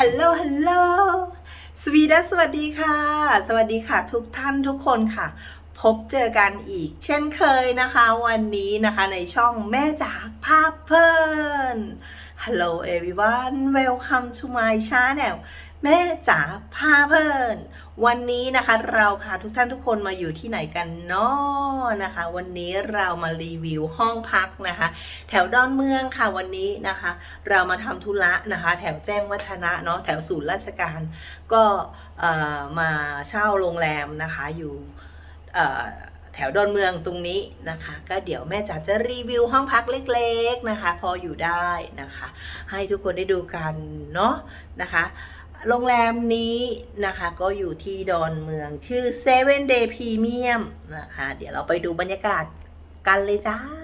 ฮัลโหล ฮัลโหล สวีดัสสวัสดีค่ะ สวัสดีค่ะทุกท่านทุกคนค่ะ พบเจอกันอีก เช่นเคยนะคะ วันนี้นะคะในช่องแม่จากภาพเพิ่น Hello everyone welcome to my channel แม่จ๋าพาเพลิน วันนี้นะคะเราพาทุกท่านทุกคนมาอยู่ที่ไหนกันเนาะนะคะ วันนี้เรามารีวิวห้องพักนะคะ แถวดอนเมืองค่ะวันนี้นะคะ เรามาทำธุระนะคะ แถวแจ้งวัฒนะเนาะแถวศูนย์ราชการ ก็มาเช่าโรงแรมนะคะอยู่แถวดอนเมืองตรงนี้นะคะ ก็เดี๋ยวแม่จ๋าจะรีวิวห้องพักเล็กๆนะคะ พออยู่ได้นะคะ ให้ทุกคนได้ดูกันเนาะนะคะ โรงแรมนี้นะคะก็อยู่ที่ดอนเมืองชื่อ Seven Day Premium นะคะ เดี๋ยวเราไปดูบรรยากาศกันเลยจ้า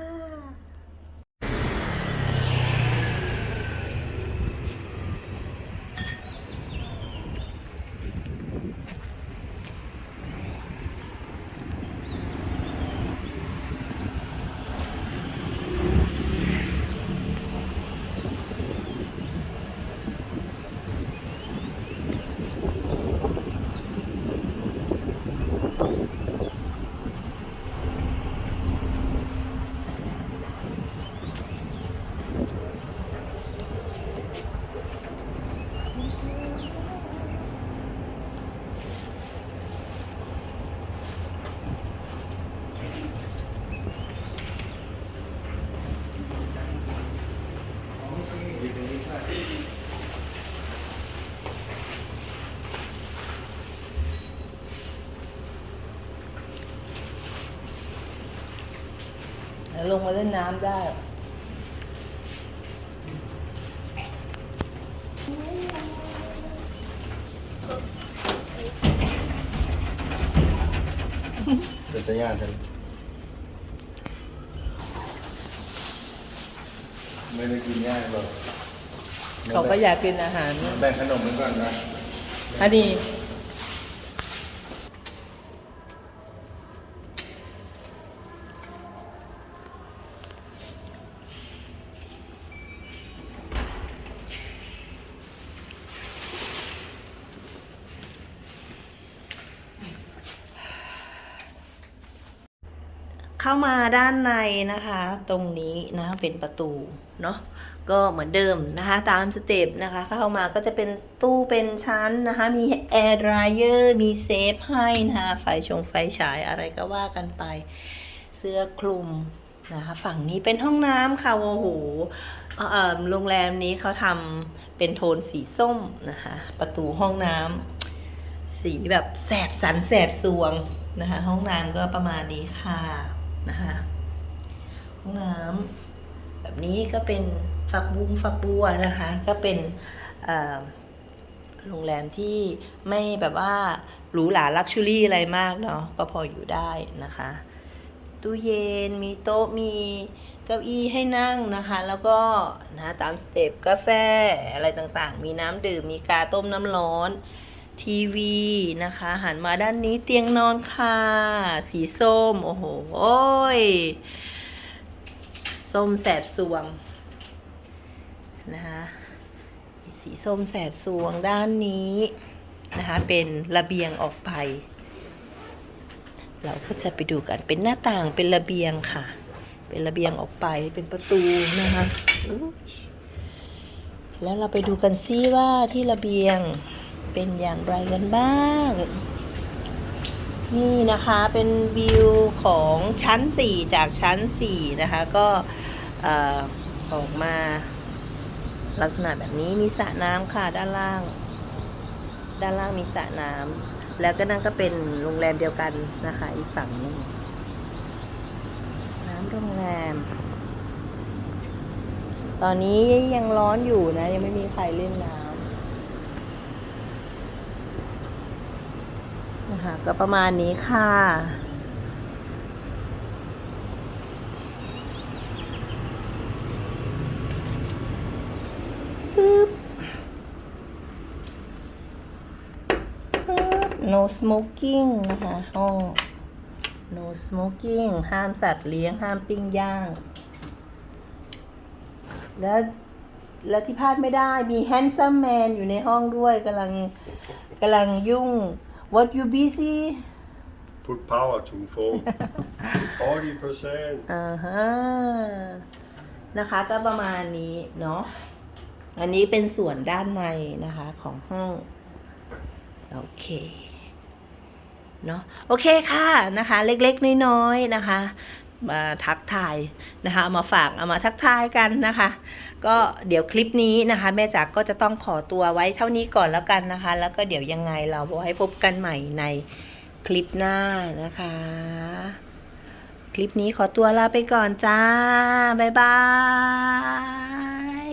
ลงมาเล่นน้ำได้ เป็นสัญญาณฉันไม่ได้กินยากหรอกเขาก็อยากกินอาหาร แบ่งขนมไว้ก่อนนะ อันนี้ เข้ามาด้านในนะคะ ตรงนี้นะคะเป็นประตูเนาะก็เหมือนเดิมนะคะ ตามสเต็ปนะคะ เข้ามาก็จะเป็นตู้เป็นชั้นนะคะ มีแอร์ดรายเออร์มีเซฟให้นะคะไฟชงไฟฉายอะไรก็ว่ากันไป เสื้อคลุมนะคะฝั่งนี้เป็นห้องน้ำค่ะโอ้โหโรงแรมนี้เขาทำเป็นโทนสีส้มนะคะ ประตูห้องน้ำสีแบบแสบสันแสบสวงนะคะ ห้องน้ำก็ประมาณนี้ค่ะ นะคะห้องน้ำแบบนี้ก็เป็นฝักบุ้งฝักบัวนะคะ ก็เป็นโรงแรมที่ไม่แบบว่าหรูหราลักชัวรี่อะไรมากเนาะก็พออยู่ได้นะคะตู้เย็นมีโต๊ะมีเก้าอี้ให้นั่งนะคะ แล้วก็นะตามสเต็ปกาแฟอะไรต่างๆ มีน้ำดื่มมีกาต้มน้ำร้อน ทีวีนะคะ หันมาด้านนี้เตียงนอนค่ะ สีส้ม โอ้โหโอ้ยส้มแสบสวงนะคะสีส้มแสบสวงด้านนี้นะคะ เป็นระเบียงออกไป เราก็จะไปดูกันเป็นหน้าต่างเป็นระเบียงค่ะ เป็นระเบียงออกไปเป็นประตูนะคะแล้วเราไปดูกันซิว่าที่ระเบียง เป็นอย่างไรกันบ้าง นี่นะคะเป็นวิวของชั้น 4 จากชั้น 4 นะคะ ก็ออกมาลักษณะแบบนี้มีสระน้ำค่ะด้านล่าง ด้านล่างมีสระน้ำแล้วก็นั่นก็เป็นโรงแรมเดียวกันนะคะ อีกฝั่งนึงน้ำโรงแรม ตอนนี้ยังร้อนอยู่นะ ยังไม่มีใครเล่นน้ำ นะคะก็ประมาณนี้ค่ะปึ๊บ no smoking นะคะห้อง no smoking ห้ามสัตว์เลี้ยง ห้ามปิ้งย่าง แล้วและที่พลาดไม่ได้มี handsome man อยู่ในห้องด้วยกำลังกำลังยุ่ง what you busy Put power to phone. 40 percent. อ่าฮะนะคะก็ประมาณนี้เนาะอันนี้เป็นส่วนด้านในนะคะของห้อง โอเคเนาะโอเคค่ะนะคะ เล็กๆ น้อยๆนะคะ มาทักทายนะคะเอามาฝากเอามาทักทายกันนะคะ ก็เดี๋ยวคลิปนี้นะคะ แม่จักก็จะต้องขอตัวไว้เท่านี้ก่อนแล้วกันนะคะ แล้วก็เดี๋ยวยังไงเราไว้พบกันใหม่ในคลิปหน้านะคะ คลิปนี้ขอตัวลาไปก่อนจ้า บ๊ายบาย